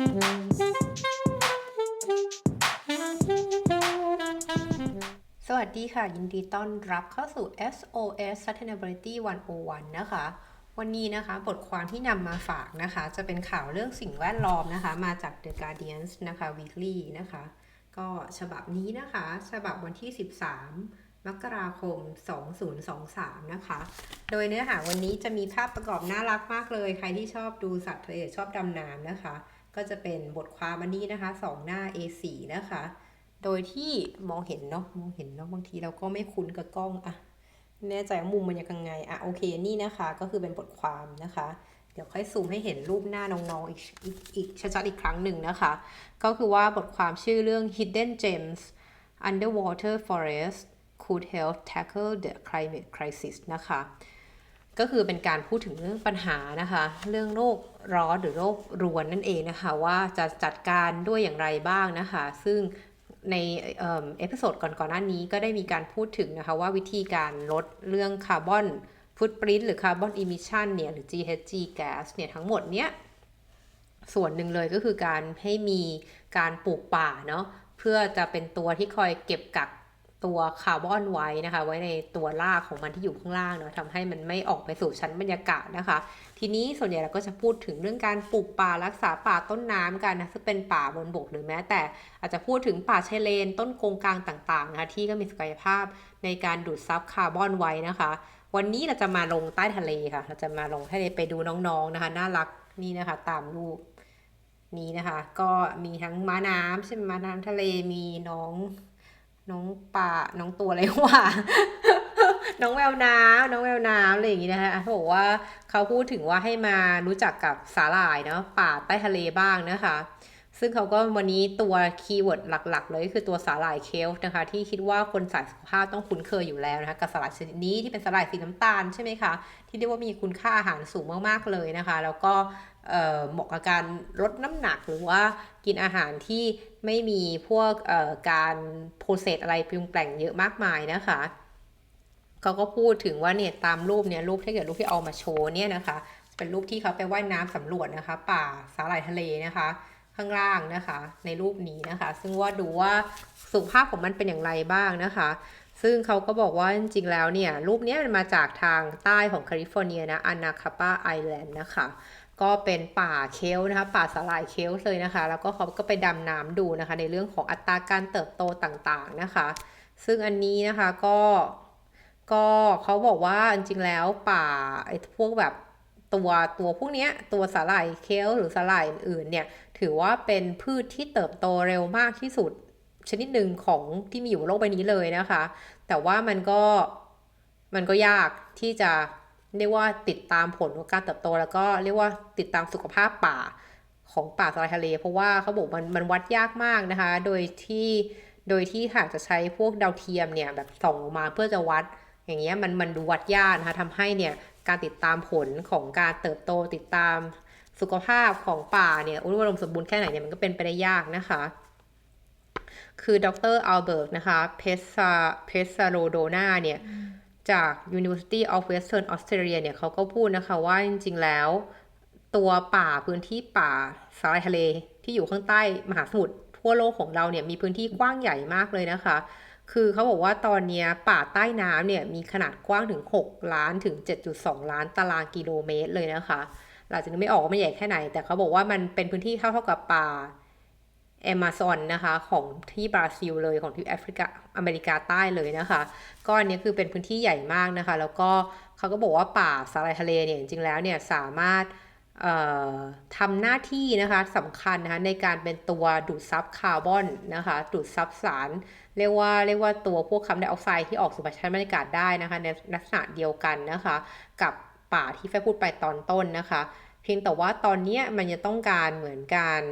สวัสดีค่ะ ยินดีต้อนรับเข้าสู่ SOS Sustainability 101 นะคะ วันนี้นะคะบทความที่นำมาฝากนะคะ จะเป็นข่าวเรื่องสิ่งแวดล้อมนะคะ มาจาก The Guardian นะคะ Weekly นะคะ ก็ฉบับนี้นะคะ ฉบับวันที่ 13มกราคม 2023 นะคะ โดยเนื้อหาวันนี้จะมีภาพประกอบน่ารักมากเลย ใครที่ชอบดูสัตว์ทะเลชอบดำน้ำนะคะ ก็จะเป็นบทความอันนี้นะคะ2หน้า A4 นะคะ โดยที่มองเห็นเนาะมองเห็นเนาะบางทีเราก็ไม่คุ้นกับกล้องอะแน่ใจว่ามุมมันยังไงอะโอเคนี่นะคะก็คือเป็นบทความนะคะ เดี๋ยวค่อยซูมให้เห็นรูปหน้าน้องๆอีกอีกอีกชัดๆอีกครั้งหนึ่งนะคะ ก็คือว่าบทความชื่อเรื่อง Hidden Gems Underwater Forest Could Help Tackle the Climate Crisis นะคะ ก็คือเป็นการพูดถึงเรื่องปัญหานะคะ เรื่องโรคร้อนหรือโรครวนนั่นเองนะคะ ว่าจะจัดการด้วยอย่างไรบ้างนะคะ ซึ่งในเอพิโซดก่อนๆหน้านี้ก็ได้มีการพูดถึงนะคะว่าวิธีการลดเรื่องคาร์บอนฟุตปรินต์หรือคาร์บอนอิมิชันเนี่ยหรือ GHG gas เนี่ยทั้งหมดเนี้ยส่วนหนึ่งเลยก็คือการให้มีการปลูกป่าเนาะเพื่อจะเป็นตัวที่คอยเก็บกัก ตัวคาร์บอนไว้นะคะ ไว้ในตัวรากของมันที่อยู่ข้างล่างเนาะทำให้มันไม่ออกไปสู่ชั้นบรรยากาศนะคะ ทีนี้ส่วนใหญ่เราก็จะพูดถึงเรื่องการปลูกป่ารักษาป่าต้นน้ำกันนะซึ่งเป็นป่าบนบกหรือแม้ แต่อาจจะพูดถึงป่าชายเลน ต้นโกงกลางต่างๆนะคะที่ก็มีศักยภาพในการดูดซับคาร์บอนไว้นะคะ วันนี้เราจะมาลงใต้ทะเลค่ะ เราจะมาลงทะเลไปดูน้องๆนะคะน่ารักนี่นะคะ ตามรูปนี้นะคะ ก็มีทั้งม้าน้ำใช่ไหมม้าน้ำทะเลมีน้อง น้องป่าน้องตัวอะไรวะน้องแววน้ำน้องแววน้ำอะไรอย่างงี้นะคะเขาบอกว่าเขาพูดถึงว่าให้มารู้จักกับสาหร่ายเนาะป่าใต้ทะเลบ้างนะคะ ซึ่งเขาก็วันนี้ตัวคีย์เวิร์ดหลัก ๆ เลยคือตัวสาหร่ายเคลฟ์นะคะ ที่คิดว่าคนสายสุขภาพต้องคุ้นเคยอยู่แล้วนะคะ กับสาหร่ายชนิดนี้ที่เป็นสาหร่ายสีน้ำตาลใช่ไหมคะ ที่เรียกว่ามีคุณค่าอาหารสูงมากๆเลยนะคะ แล้วก็เหมาะกับการลดน้ำหนักหรือว่ากินอาหารที่ไม่มีพวกการโปรเซสอะไรปรุงแต่งเยอะมากมายนะคะเขาก็พูดถึงว่าเนี่ยตามรูปเนี่ยรูปที่เกิดรูปที่เอามาโชว์เนี่ยนะคะ เป็นรูปที่เขาไปว่ายน้ำสำรวจนะคะ ป่าสาหร่ายทะเลนะคะ ข้างล่างนะคะ ในรูปนี้นะคะ ซึ่งว่าดูว่าสุขภาพของมันเป็นอย่างไรบ้างนะคะ ซึ่งเขาก็บอกว่าจริงๆแล้วเนี่ย รูปนี้มันมาจากทางใต้ของแคลิฟอร์เนียนะอานาคาปาไอแลนด์นะคะก็เป็นป่าเคลนะคะ ป่าสาหร่ายเคลเลยนะคะ แล้วก็เขาก็ไปดำน้ำดูนะคะ ในเรื่องของอัตราการเติบโตต่างๆนะคะ ซึ่งอันนี้นะคะก็ก็เขาบอกว่าจริงๆแล้วป่าไอ้พวกแบบ ตัวตัวพวกนี้ตัวสาหร่ายเคลหรือสาหร่ายอื่นๆเนี่ยถือว่าเป็นพืชที่เติบโตเร็วมากที่สุด ชนิดหนึ่งของที่มีอยู่บนโลกใบนี้เลยนะคะ แต่ว่ามันก็มันก็ยากที่จะเรียกว่าติดตามผลของการเติบโต แล้วก็เรียกว่าติดตามสุขภาพป่าของป่าสาหร่ายทะเล เพราะว่าเขาบอกมันมันวัดยากมากนะคะ โดยที่โดยที่หากจะใช้พวกดาวเทียมเนี่ยแบบส่องมาเพื่อจะวัดอย่างเงี้ยมันมันดูวัดยากนะคะทำให้เนี่ย การติดตามผลของการเติบโตติดตามสุขภาพของป่าเนี่ยอุดมสมบูรณ์แค่ไหนเนี่ยมันก็เป็นไปได้ยากนะคะ คือดรอัลเบิร์ตนะคะเพซาเพซาโรโดนาเนี่ยจาก University of Western Australia เนี่ยเขาก็พูดนะคะว่าจริงๆแล้ว ตัวป่าพื้นที่ป่าสาหร่ายทะเลที่อยู่ข้างใต้มหาสมุทรทั่วโลกของเราเนี่ยมีพื้นที่กว้างใหญ่มากเลยนะคะ คือเขาบอกว่าตอนนี้ป่าใต้น้ำเนี่ยมีขนาดกว้างถึง 6 ล้านถึง 7.2 ล้านตารางกิโลเมตรเลยนะคะเราจะนึกไม่ออกว่ามันใหญ่แค่ไหน แต่เขาบอกว่ามันเป็นพื้นที่เท่าเท่ากับป่าแอมะซอนนะคะของที่บราซิลเลยของที่แอฟริกาอเมริกาใต้เลยนะคะก็อันนี้คือเป็นพื้นที่ใหญ่มากนะคะ แล้วก็เขาก็บอกว่าป่าสาหร่ายทะเลเนี่ยจริงๆแล้วเนี่ยสามารถ ทำหน้าที่นะคะสำคัญนะคะในการเป็นตัวดูดซับคาร์บอนนะคะดูดซับสาร เรียกว่าเรียกว่าตัวพวกคาร์บอนไดออกไซด์ที่ออกสู่ชั้นบรรยากาศได้นะคะในลักษณะเดียวกันนะคะกับป่าที่แฟพูดไปตอนต้นนะคะ เพียงแต่ว่าตอนนี้มันจะต้องการเหมือนการ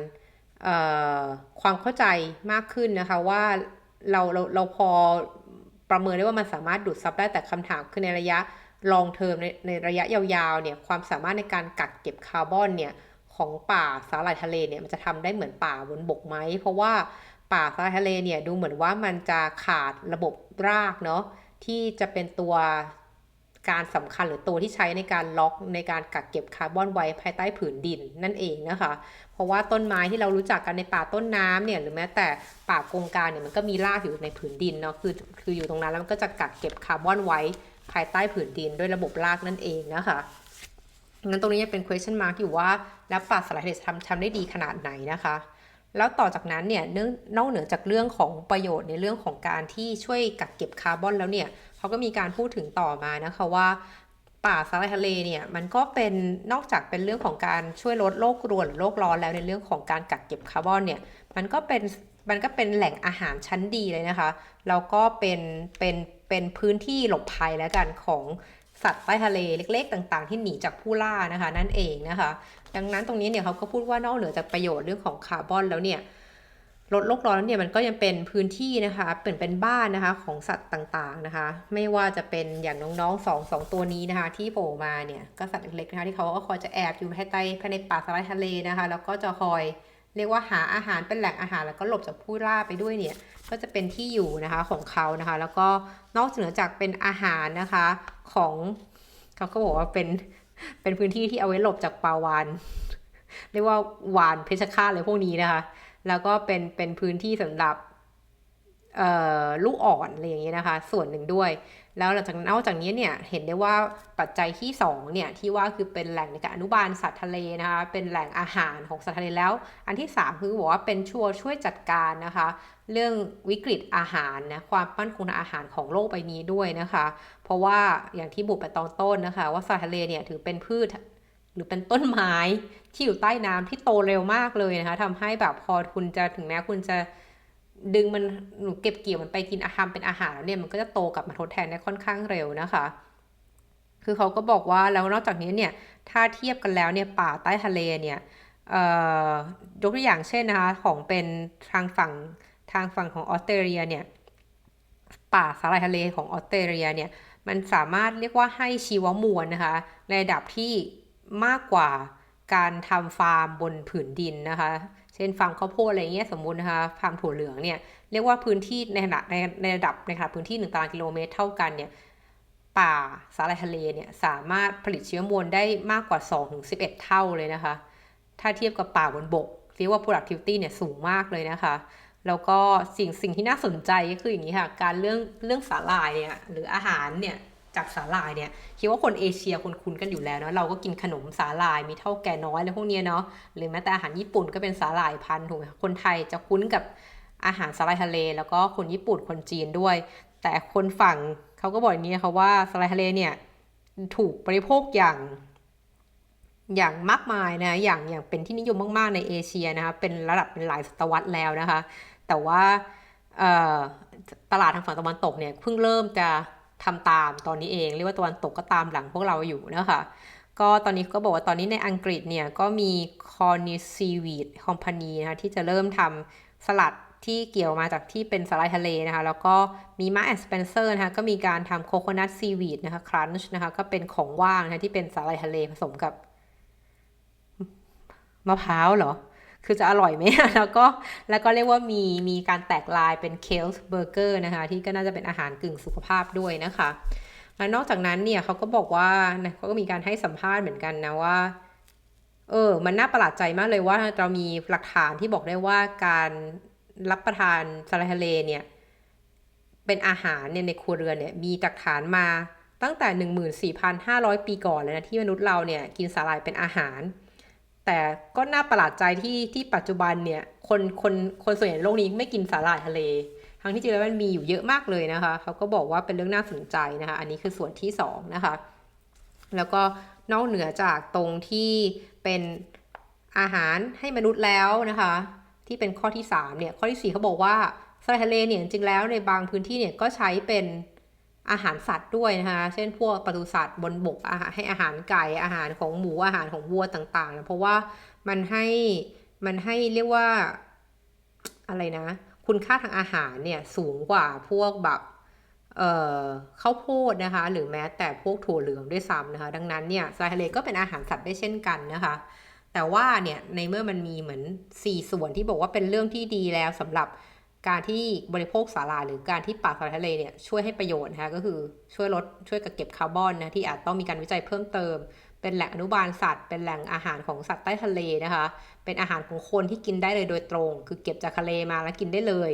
ความเข้าใจมากขึ้นนะคะว่าเราเราเราพอประเมินได้ว่ามันสามารถดูดซับได้แต่คำถามคือในระยะ ลองเทอมในในระยะยาวๆเนี่ยความสามารถในการกักเก็บคาร์บอนเนี่ยของป่าสาหร่ายทะเลเนี่ยมันจะทำได้เหมือนป่าบนบกไหม เพราะว่าป่าสาหร่ายทะเลเนี่ยดูเหมือนว่ามันจะขาดระบบรากเนาะที่จะเป็นตัวการสำคัญหรือตัวที่ใช้ในการล็อกในการกักเก็บคาร์บอนไว้ภายใต้ผืนดินนั่นเองนะคะ เพราะว่าต้นไม้ที่เรารู้จักกันในป่าต้นน้ำเนี่ยหรือแม้แต่ป่าโกงกางเนี่ยมันก็มีรากอยู่ในผืนดินเนาะคือคืออยู่ตรงนั้นแล้วมันก็จะกักเก็บคาร์บอนไว้ ภายใต้ผืนดินด้วยระบบรากนั่นเองนะคะงั้นตรงนี้ยังเป็น question mark อยู่ว่าแล้วป่าสลายทะเลจะทำทำได้ดีขนาดไหนนะคะ แล้วต่อจากนั้นเนี่ยเนื่องนอกเหนือจากเรื่องของประโยชน์ในเรื่องของการที่ช่วยกักเก็บคาร์บอนแล้วเนี่ยเขาก็มีการพูดถึงต่อมานะคะว่าป่าสาหร่ายทะเลเนี่ยมันก็เป็นนอกจากเป็นเรื่องของการช่วยลดโลกรวนหรือโลกร้อนแล้วในเรื่องของการกักเก็บคาร์บอนเนี่ยมันก็เป็น มันก็เป็นแหล่งอาหารชั้นดีเลยนะคะ แล้วก็เป็นเป็นเป็นพื้นที่หลบภัยแล้วกันของสัตว์ใต้ทะเลเล็ก ๆ ต่าง ๆ ที่หนีจากผู้ล่านะคะ นั่นเองนะคะ ดังนั้นตรงนี้เนี่ยเขาก็พูดว่านอกเหนือจากประโยชน์เรื่องของคาร์บอนแล้วเนี่ยลดโลกร้อนแล้วเนี่ยมันก็ยังเป็นพื้นที่นะคะเป็นเป็นบ้านนะคะของสัตว์ต่างๆนะคะ ไม่ว่าจะเป็นอย่างน้องๆสองสองตัวนี้นะคะ ที่โผล่มาเนี่ยก็สัตว์เล็กๆนะคะที่เขาก็คอยจะแอบอยู่ภายใต้ภายในป่าสาหร่ายทะเลนะคะ แล้วก็จะคอย เรียกว่าหาอาหารเป็นแหล่งอาหารแล้วก็หลบจากผู้ล่าไปด้วยเนี่ยก็จะเป็นที่อยู่นะคะของเขานะคะ แล้วก็นอกเหนือจากเป็นอาหารนะคะของเขาก็บอกว่าเป็นเป็นพื้นที่ที่เอาไว้หลบจากปลาวานเรียกว่าวานเพชฌฆาตอะไรพวกนี้นะคะ แล้วก็เป็นเป็นพื้นที่สำหรับลูกอ่อนอะไรอย่างนี้นะคะ ส่วนหนึ่งด้วย แล้วหลังจากนอกจากนี้เนี่ยเห็นได้ว่าปัจจัยที่2เนี่ยที่ว่าคือเป็นแหล่งในการอนุบาลสัตว์ทะเลนะคะเป็นแหล่งอาหารของสัตว์ทะเลแล้ว อันที่ 3 คือบอกว่าเป็นช่วช่วยจัดการนะคะ เรื่องวิกฤตอาหารนะความมั่นคงทางอาหารของโลกใบนี้ด้วยนะคะ เพราะว่าอย่างที่บุกไปตอนต้นนะคะ ว่าสัตว์ทะเลเนี่ยถือเป็นพืชหรือเป็นต้นไม้ที่อยู่ใต้น้ำที่โตเร็วมากเลยนะคะทำให้แบบพอคุณจะถึงแม้คุณจะ ดึงมันหนูเก็บเกี่ยวมันไปกินอาหารเป็นอาหารแล้วเนี่ยมันก็จะโตกลับมาทดแทนได้ค่อนข้างเร็วนะคะ คือเขาก็บอกว่าแล้วนอกจากนี้เนี่ยถ้าเทียบกันแล้วเนี่ยป่าใต้ทะเลเนี่ยยกตัวอย่างเช่นนะคะของเป็นทางฝั่งทางฝั่งของออสเตรเลียเนี่ยป่าสาหร่ายทะเลของออสเตรเลียเนี่ยมันสามารถเรียกว่าให้ชีวมวลนะคะในระดับที่มากกว่าการทำฟาร์มบนผืนดินนะคะ เช่นฟาร์มข้าวโพดอะไรเงี้ยสมมุตินะคะฟาร์มถั่วเหลืองเนี่ยเรียกว่าพื้นที่ในขนาดในในระดับในขนาดพื้นที่หนึ่งตารางกิโลเมตรเท่ากันเนี่ยป่าสาหร่ายทะเลเนี่ยสามารถผลิตเชื้อมวลได้มากกว่า2-11 เท่าเลยนะคะ ถ้าเทียบกับป่าบนบกเรียกว่า productivity เนี่ยสูงมากเลยนะคะ แล้วก็สิ่งสิ่งที่น่าสนใจก็คืออย่างนี้ค่ะ การเรื่องเรื่องสาหร่ายเนี่ยหรืออาหารเนี่ย จากสาหร่ายเนี่ยคิดว่าคนเอเชียคนคุ้นกันอยู่แล้วเนาะเราก็กินขนมสาหร่ายมีเท่าแก่น้อยอะไรพวกนี้เนาะหรือแม้แต่อาหารญี่ปุ่นก็เป็นสาหร่ายพันธุ์ถูกไหมคนไทยจะคุ้นกับอาหารสาหร่ายทะเล แล้วก็คนญี่ปุ่นคนจีนด้วย แต่คนฝั่งเขาก็บอกอย่างนี้ค่ะว่าสาหร่ายทะเลเนี่ยถูกบริโภคอย่างอย่างมากมายนะอย่างอย่างเป็นที่นิยมมากๆในเอเชียนะคะเป็นระดับเป็นหลายศตวรรษแล้วนะคะ แต่ว่าตลาดทางฝั่งตะวันตกเนี่ยเพิ่งเริ่มจะ ทำตามตอนนี้เอง เรียกว่าตะวันตกก็ตามหลังพวกเราอยู่นะคะก็ตอนนี้ก็บอกว่าตอนนี้ในอังกฤษเนี่ยก็มี c o r n i s e w e e d Company นะคะที่จะเริ่มทำสลัดที่เกี่ยวมาจากที่เป็นสาหร่ายทะเลนะคะ แล้วก็มีมาแอนด์สเปนเซอร์นะคะก็มีการทำโคโคนัทซีวีดนะคะครันช์นะคะก็เป็นของว่างนะคะที่เป็นสาหร่ายทะเลผสมกับ มะพร้าวเหรอ คือจะอร่อยไหมแล้วก็แล้วก็เรียกว่ามีมีการแตกลายเป็นเคลส์เบอร์เกอร์นะคะ ที่ก็น่าจะเป็นอาหารกึ่งสุขภาพด้วยนะคะและนอกจากนั้นเนี่ยเขาก็บอกว่าเขาก็มีการให้สัมภาษณ์เหมือนกันนะว่า เออ มันน่าประหลาดใจมากเลยว่าเรามีหลักฐานที่บอกได้ว่าการรับประทานสาหร่ายทะเลเนี่ย เป็นอาหารเนี่ยในครัวเรือนเนี่ยมีหลักฐานมาตั้งแต่ 14,500 ปีก่อนเลยนะที่มนุษย์เราเนี่ยกินสาหร่ายเป็นอาหาร แต่ก็น่าประหลาดใจที่ที่ปัจจุบันเนี่ยคนคนคนส่วนใหญ่ในโลกนี้ไม่กินสาหร่ายทะเล ทั้งที่จริงแล้วมันมีอยู่เยอะมากเลยนะคะ เขาก็บอกว่าเป็นเรื่องน่าสนใจนะคะ อันนี้คือส่วนที่2นะคะ แล้วก็นอกเหนือจากตรงที่เป็นอาหารให้มนุษย์แล้วนะคะ ที่เป็นข้อที่3เนี่ยข้อที่4เขาบอกว่าสาหร่ายทะเลเนี่ยจริงแล้วในบางพื้นที่เนี่ยก็ใช้เป็น อาหารสัตว์ด้วยนะคะ เช่นพวกปศุสัตว์บนบกอาหารให้อาหารไก่อาหารของหมูอาหารของวัวต่างๆนะเพราะว่ามันให้มันให้เรียกว่าอะไรนะ คุณค่าทางอาหารเนี่ยสูงกว่าพวกแบบข้าวโพดนะคะ หรือแม้แต่พวกถั่วเหลืองด้วยซ้ำนะคะ ดังนั้นเนี่ยสายทะเลก็เป็นอาหารสัตว์ได้เช่นกันนะคะ แต่ว่าเนี่ยในเมื่อมันมีเหมือน 4 ส่วนที่บอกว่าเป็นเรื่องที่ดีแล้วสำหรับ การที่บริโภคสาหร่ายหรือการที่ป่าสาหร่ายทะเลเนี่ยช่วยให้ประโยชน์นะคะก็คือช่วยลดช่วยกักเก็บคาร์บอนนะที่อาจต้องมีการวิจัยเพิ่มเติม เป็นแหล่งอนุบาลสัตว์ เป็นแหล่งอาหารของสัตว์ใต้ทะเลนะคะ เป็นอาหารของคนที่กินได้เลยโดยตรง คือเก็บจากทะเลมาแล้วกินได้เลย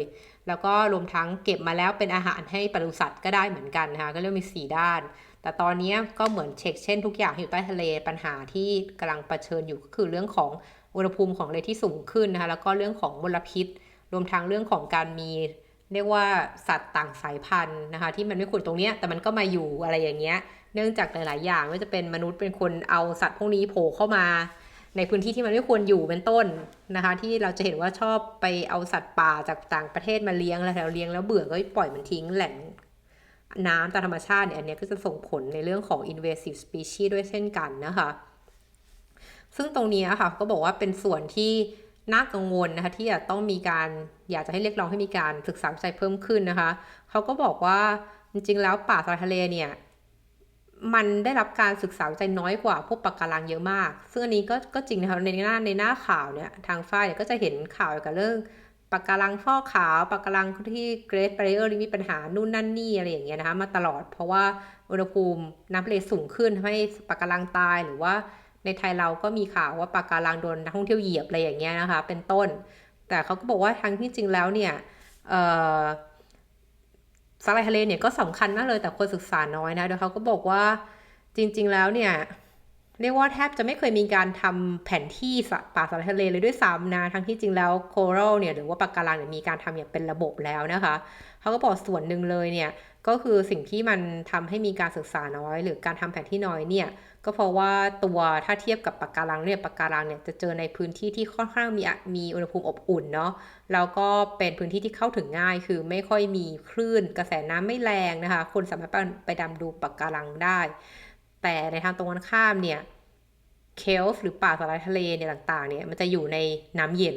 แล้วก็รวมทั้งเก็บมาแล้วเป็นอาหารให้ปศุสัตว์ก็ได้เหมือนกันนะคะก็เรียกมีสี่ด้าน แต่ตอนนี้ก็เหมือนเช็คเช่นทุกอย่างที่อยู่ใต้ทะเลปัญหาที่กำลังเผชิญอยู่ก็คือเรื่องของอุณหภูมิของทะเลที่สูงขึ้นนะคะแล้วก็เรื่องของมลพิษ รวมทั้งเรื่องของการมีเรียกว่าสัตว์ต่างสายพันธุ์นะคะ ที่มันไม่ควรตรงเนี้ยแต่มันก็มาอยู่อะไรอย่างเงี้ย เนื่องจากหลาย ๆ อย่างไม่ว่าจะเป็นมนุษย์เป็นคนเอาสัตว์พวกนี้โผล่เข้ามา ในพื้นที่ที่มันไม่ควรอยู่เป็นต้นนะคะ ที่เราจะเห็นว่าชอบไปเอาสัตว์ป่าจากต่างประเทศมาเลี้ยงแล้วแถวเลี้ยงแล้วเบื่อก็ปล่อยมันทิ้งแหล่งน้ำตามธรรมชาติเนี่ยอันนี้ก็จะส่งผลในเรื่องของ invasive species ด้วยเช่นกันนะคะ ซึ่งตรงนี้ค่ะก็บอกว่าเป็นส่วนที่ น่ากังวลนะคะที่จะต้องมีการอยากจะให้เรียกร้องให้มีการศึกษาวิจัยเพิ่มขึ้นนะคะเขาก็บอกว่าจริงๆแล้วป่าทรายทะเลเนี่ยมันได้รับการศึกษาวิจัยน้อยกว่าพวกปะการังเยอะมาก ซึ่งอันนี้ก็ก็จริงนะคะในหน้าในหน้าข่าวเนี่ยทางฝ้ายเนี่ยก็จะเห็นข่าวเกี่ยวกับเรื่องปะการังฟอกขาวปะการังที่เกร t บรเออร์มีปัญหานู่นนั่นนี่อะไรอย่างเงี้ยนะคะมาตลอดเพราะว่าอุณหภูมิน้ำทะเลสูงขึ้นทำให้ปะการังตายหรือว่า ในไทยเราก็มีข่าวว่าปะการังโดนนักท่องเที่ยวเหยียบอะไรอย่างเงี้ยนะคะ เป็นต้น แต่เขาก็บอกว่าทั้งที่จริงแล้วเนี่ยสาหร่ายทะเลเนี่ยก็สำคัญมากเลยแต่คนศึกษาน้อยนะเดี๋ยวเขาก็บอกว่าจริง ๆ แล้วเนี่ยเรียกว่าแทบจะไม่เคยมีการทำแผนที่ป่าสาหร่ายทะเลเลยด้วยซ้ำนะทั้งที่จริงแล้วโครัลเนี่ยหรือว่าปะการังเนี่ยมีการทำอย่างเป็นระบบแล้วนะคะเขาก็บอกส่วนหนึ่งเลยเนี่ย ก็คือสิ่งที่มันทำให้มีการศึกษาน้อย หรือการทำแผนที่น้อยเนี่ยก็เพราะว่าตัวถ้าเทียบกับปะการังเนี่ยปะการังเนี่ยจะเจอในพื้นที่ที่ค่อนข้างมีมีอุณหภูมิอบอุ่นเนาะแล้วก็เป็นพื้นที่ที่เข้าถึงง่าย คือไม่ค่อยมีคลื่นกระแสน้ำไม่แรงนะคะคนสามารถไปดำดูปะการังได้ แต่ในทางตรงกันข้ามเนี่ยเคลฟ์หรือป่าสาร่ายทะเลเนี่ยต่างๆเนี่ยมันจะอยู่ในน้ำเย็น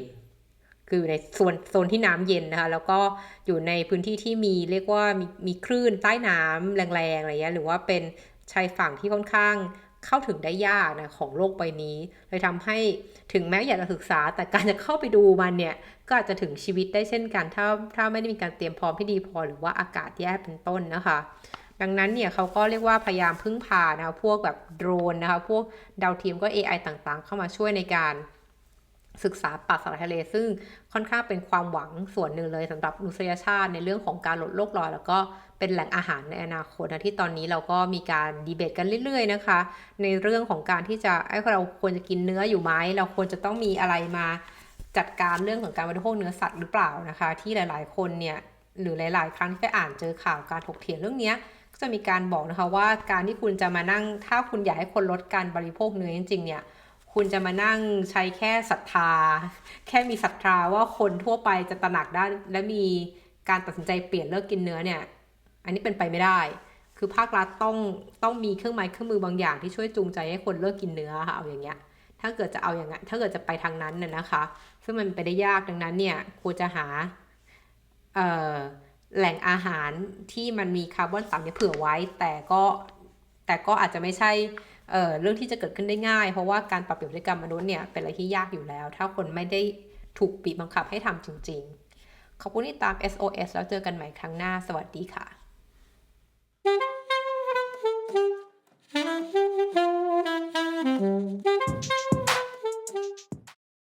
คือในโซนโซนที่น้ำเย็นนะคะ แล้วก็อยู่ในพื้นที่ที่มีเรียกว่ามีมีคลื่นใต้น้ำแรงๆอะไรเงี้ยหรือว่าเป็นชายฝั่งที่ค่อนข้างเข้าถึงได้ยากนะของโลกใบนี้เลยทำให้ถึงแม้อยากจะศึกษา แต่การจะเข้าไปดูมันเนี่ย ก็อาจจะถึงชีวิตได้เช่นกัน ถ้าถ้าไม่ได้มีการเตรียมพร้อมที่ดีพอ หรือว่าอากาศแย่เป็นต้นนะคะ ดังนั้นเนี่ยเขาก็เรียกว่าพยายามพึ่งพานะคะพวกแบบโดรนนะคะ พวกดาวเทียมก็ AI ต่างๆ เข้ามาช่วยในการ ศึกษาป่าสารทะเล ซึ่งค่อนข้างเป็นความหวังส่วนหนึ่งเลยสำหรับมนุษยชาติในเรื่องของการลดโลกร้อนแล้วก็เป็นแหล่งอาหารในอนาคตนะที่ตอนนี้เราก็มีการดีเบตกันเรื่อย ๆ นะคะ ในเรื่องของการที่จะไอ้เราควรจะกินเนื้ออยู่ไหมเราควรจะต้องมีอะไรมาจัดการเรื่องของการบริโภคเนื้อสัตว์หรือเปล่านะคะ ที่หลาย ๆ คนเนี่ยหรือหลาย ๆ ครั้งที่ไปอ่านเจอข่าวการถกเถียงเรื่องนี้ก็จะมีการบอกนะคะว่าการที่คุณจะมานั่งถ้าคุณอยากให้คนลดการบริโภคเนื้อจริงๆเนี่ย คุณจะมานั่งใช้แค่ศรัทธา แค่มีศรัทธาว่าคนทั่วไปจะตระหนักได้ และมีการตัดสินใจเปลี่ยนเลิกกินเนื้อเนี่ย อันนี้เป็นไปไม่ได้ คือภาครัฐต้องต้องมีเครื่องไม้เครื่องมือบางอย่างที่ช่วยจูงใจให้คนเลิกกินเนื้อค่ะเอาอย่างเงี้ย ถ้าเกิดจะเอาอย่างนั้นถ้าเกิดจะไปทางนั้นน่ยนะคะ ซึ่งมันไปได้ยากดังนั้นเนี่ยควรจะหาแหล่งอาหารที่มันมีคาร์บอนต่ำเนี่ยเผื่อไว้ แต่ก็แต่ก็อาจจะไม่ใช่ เเรื่องที่จะเกิดขึ้นได้ง่าย เพราะว่าการปรับเปลี่ยนพฤติกรรมมนุษย์เนี่ยเป็นอะไรที่ยากอยู่แล้ว ถ้าคนไม่ได้ถูกบีบบังคับให้ทำจริง ๆ ขอบคุณที่ตาม SOS แล้วเจอกันใหม่ครั้งหน้า สวัสดีค่ะ